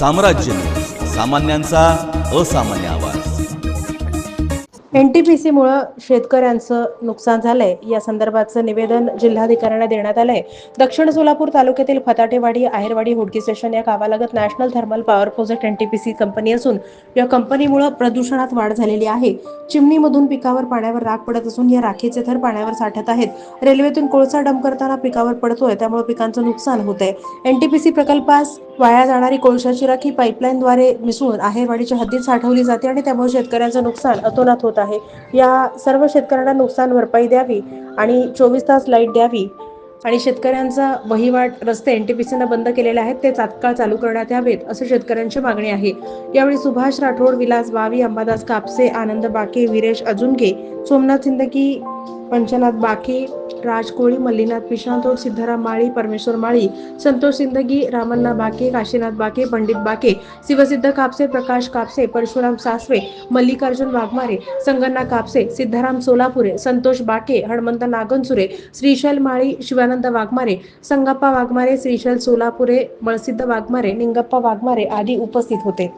साम्राज्य. सामान्यांचा असामान्य आवाज. एन टी पी सीमुळं शेतकऱ्यांचं नुकसान झालंय. या संदर्भाचं निवेदन जिल्हाधिकाऱ्यांना देण्यात आलंय. दक्षिण सोलापूर तालुक्यातील फताटेवाडी आहेरवाडी हुडकी स्टेशन या गावालगत national thermal power project N T P C company असून या कंपनीमुळं प्रदूषणात वाढ झालेली आहे. चिमणीमधून पिकावर पाण्यावर राख पडत असून या राखेचे थर पाण्यावर साठत आहेत. रेल्वेतून कोळसा डंप करताना पिकावर पडतोय त्यामुळे पिकांचं नुकसान होत आहे एन टी पी सी प्रकल्पास वाया जाणारी कोळशाची राखी पाईपलाईनद्वारे मिसळून आहेरवाडीच्या हद्दीत साठवली जाते आणि त्यामुळे शेतकऱ्यांचं नुकसान अतोनात होत आहे. या सर्व शेतकऱ्यांना नुकसान भरपाई द्यावी आणि चोवीस तास लाइट द्यावी आणि शेतकऱ्यांचा वहिवाट रस्ते एन टी पी सीनं बंद केलेले आहेत ते तात्काळ चालू करण्यात यावेत असं शेतकऱ्यांची मागणी आहे. यावेळी सुभाष राठोड विलास बावी अंबादास कापसे आनंद बाके विरेश अजुनगे सोमनाथ सिंदकी पंचनाथ बाके राजकोळी मल्लीनाथ पिशांतोड सिद्धाराम माळी परमेश्वर माळी संतोष सिंदगी रामण्णा बाके काशीनाथ बाके पंडित बाके शिवसिद्ध कापसे प्रकाश कापसे परशुराम सासवे मल्लिकार्जुन वाघमारे संगण्णा कापसे सिद्धाराम सोलापुरे संतोष बाके हणमंत नागनसुरे श्रीशैल माळी शिवानंद वाघमारे संगप्पा वाघमारे श्रीशैल सोलापुरे मळसिद्ध वाघमारे निंगप्पा वाघमारे आदी उपस्थित होते.